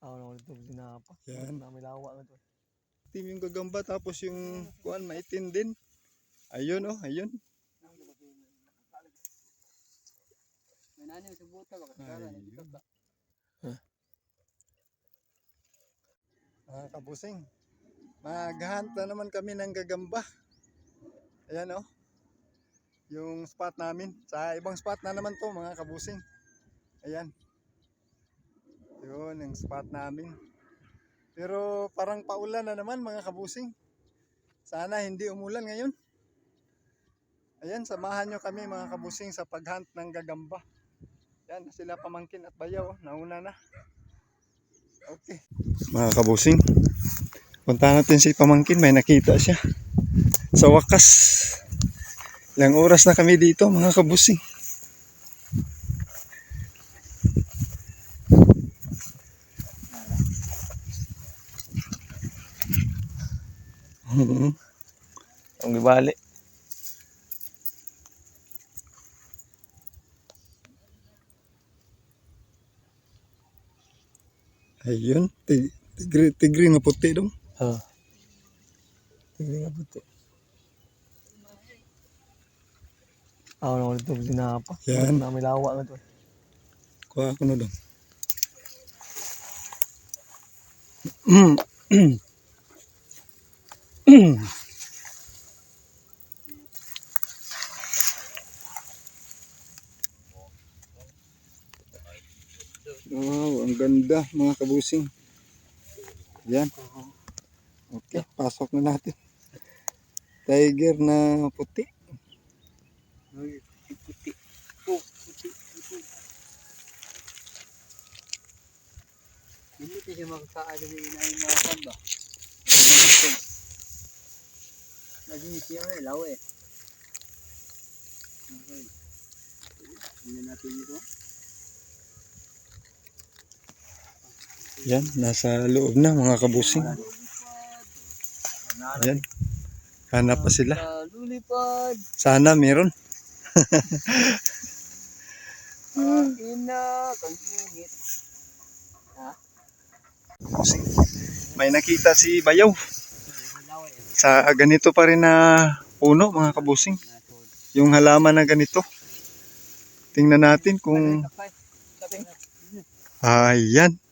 Ako na ulit yung ginapa. Yan. Na may lawa na to. Itim yung gagamba tapos yung kuan maitim din. Ayun oh, ayun. May nani sa buta ba kasara Ayun. ni ka. Mga kabusing. Maghunt na naman kami ng gagamba. Ayan oh. Yung spot namin. Sa ibang spot na naman to mga kabusing. Ayan. Yun, yung spot namin. Pero parang paulan na naman mga kabusing. Sana hindi umulan ngayon. Ayan, samahan nyo kami mga kabusing sa paghunt ng gagamba. Yan, sila pamangkin at bayaw. oh. Nauna na. Okay. Mga kabusing, punta natin si pamangkin. May nakita siya. Sa wakas. Ilang oras na kami dito mga kabusing. Ang gibali. Ayun, tig- tigri, tigri na puti dong. Ha. Tignan nga puti. Ako na ulit yung ginapa. Yan. Na may lawa na to. Kuha ako na dong. Wow, ang ganda mga kabusing. Yan. Okay, pasok na natin. Tiger na puti. Ay, puti. Oh, puti, puti. Hindi siya makakaano ni inayin mga kamba. Lagi ni siya eh, lawa eh. Okay. Tingnan natin ito. Yan, nasa loob na mga kabusing. Yan. Hanap pa sila. Sana meron. Ina, kang init. Kabusing. May nakita si Bayaw. Sa ganito pa rin na puno mga kabusing. Yung halaman na ganito. Tingnan natin kung ayan. Nga.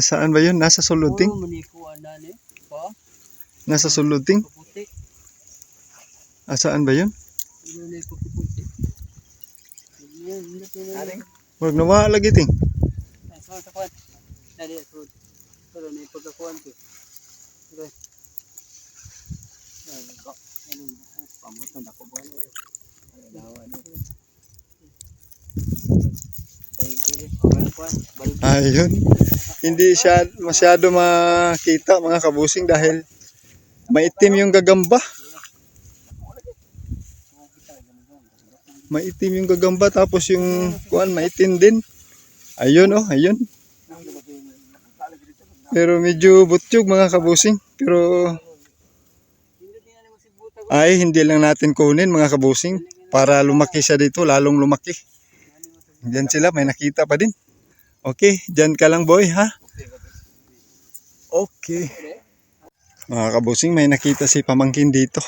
Asaan ba yun? Nasa. Pa? Nasa suluding? Puputi. Asaan ba yun? Ano na yung puputi? Pero na yung pagkakuan ko. Okay. Yan, ba? Ano, pamutan ako ba? Ano, dawa na. Ayun. Hindi siya masyado makita mga kabusing dahil maitim yung gagamba. Maitim yung gagamba tapos yung kuan maitim din. Ayun oh, ayun. Pero medyo butyog mga kabusing. Pero ay hindi lang natin kunin mga kabusing para lumaki siya dito, lalong lumaki. Diyan sila, may nakita pa din. Okay, diyan ka lang boy ha. Okay. Mga kabusing, may nakita si pamangkin dito.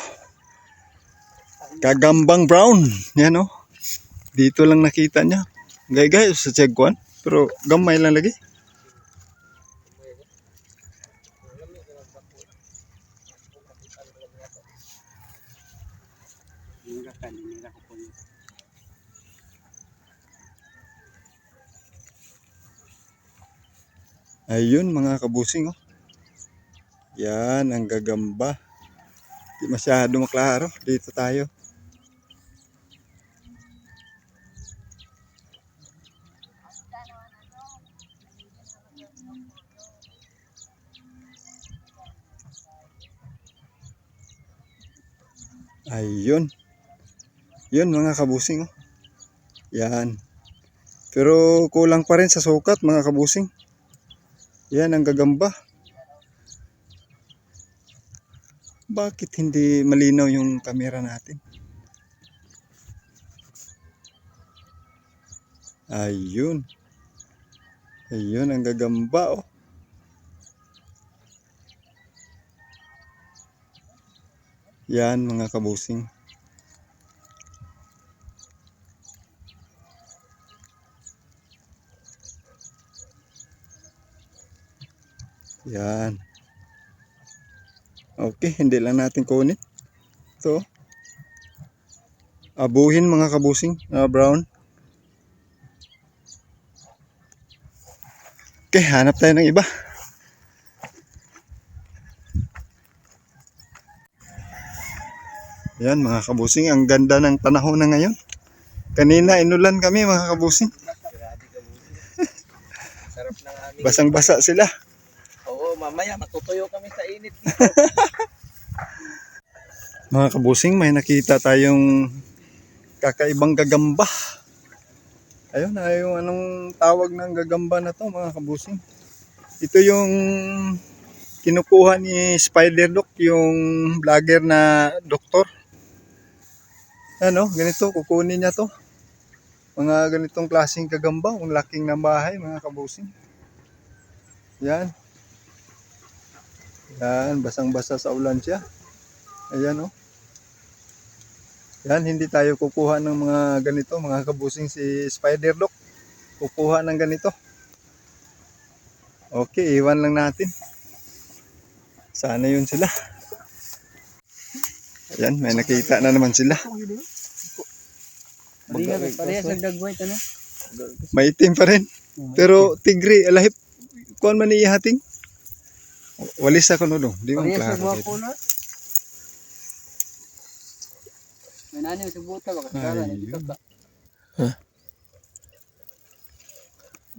Kagambang brown. Yan oh. Dito lang nakita niya. Gay-gay sa Chegwan. Pero gamay lang lagi. Nira ka, nira ko po yun. Ayun mga kabusing oh. Yan ang gagamba. Di masyado maklaro. Dito tayo. Ayun. Yun mga kabusing oh. Yan. Pero kulang pa rin sa sukat mga kabusing. Yan ang gagamba. Bakit hindi malinaw yung camera natin? Ayun. Ayun ang gagamba oh. Yan mga kabusing. Yan. Okay, hindi lang natin kunin. Ito. Abuhin mga kabusing, ah, brown. Okay, hanap tayo ng iba. Yan mga kabusing, ang ganda ng panahon na ngayon. Kanina inulan kami mga kabusing. Basang-basa sila. Mamaya matutuyo kami sa init. Mga kabusing, may nakita tayong kakaibang gagamba. Ayun, ayun anong tawag ng gagamba na to mga kabusing. Ito yung kinukuha ni Spider Doc, yung vlogger na doktor. Ano, ganito, kukunin niya to. Mga ganitong klaseng gagamba, ang laking na bahay mga kabusing. Yan. Yan, basang-basa sa ulan siya. Ayan oh. Yan, hindi tayo kukuha ng mga ganito, mga kabusing si Spider Doc. Kukuha ng ganito. Okay, iwan lang natin. Sana yun sila. Ayan, may nakita na naman sila. Pareha, pareha sa dagway ito, no? Maitim pa rin. Pero tigri, alahip. Kuan man ihating. Walis ako no do. Di sa klaro. mga dito. color. May nani sa buta ba? Kasara, ka ba? Huh?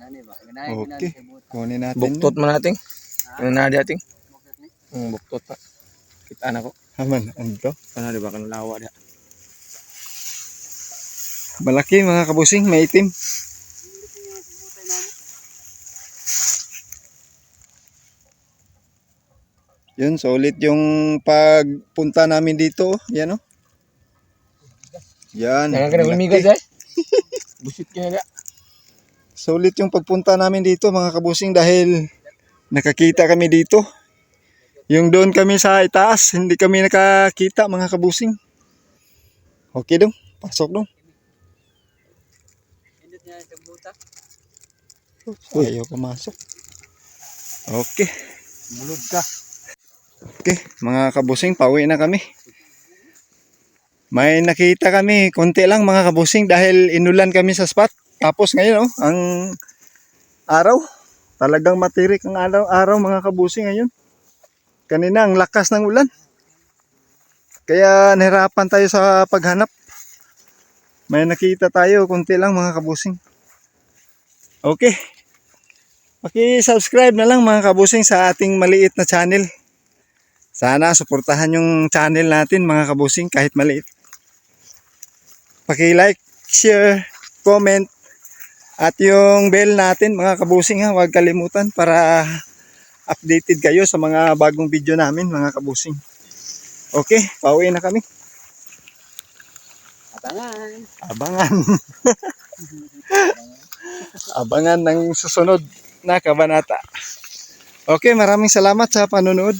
Nani ba? May nani, may nani Okay. Kunin natin. Buktot man natin. Ano na ni. Hmm, buktot pa. Kita na ko. Haman, ano to? Ano di ba kanulawa dia? Malaki mga kabusing, maitim. Yun, solid yung pagpunta namin dito. Yan oh. Yan. Jangan kena malaki. umigas guys. Busit kaya dia. Solid yung pagpunta namin dito mga kabusing dahil nakakita kami dito. Yung doon kami sa itaas, hindi kami nakakita mga kabusing. Okay dong, pasok dong. Ayaw pumasok. Okay. Mulod ka. Okay, mga kabusing, pauwi na kami. May nakita kami, konti lang mga kabusing dahil inulan kami sa spot. Tapos ngayon, oh, ang araw, talagang matirik ang araw, araw mga kabusing ngayon. Kanina, ang lakas ng ulan. Kaya nahirapan tayo sa paghanap. May nakita tayo, konti lang mga kabusing. Okay. Paki-subscribe na lang mga kabusing sa ating maliit na channel. Sana suportahan yung channel natin mga kabusing kahit maliit. Paki-like, share, comment at yung bell natin mga kabusing ha, huwag kalimutan para updated kayo sa mga bagong video namin mga kabusing. Okay, pauwi na kami. Abangan. Abangan. Abangan ng susunod na kabanata. Okay, maraming salamat sa panonood.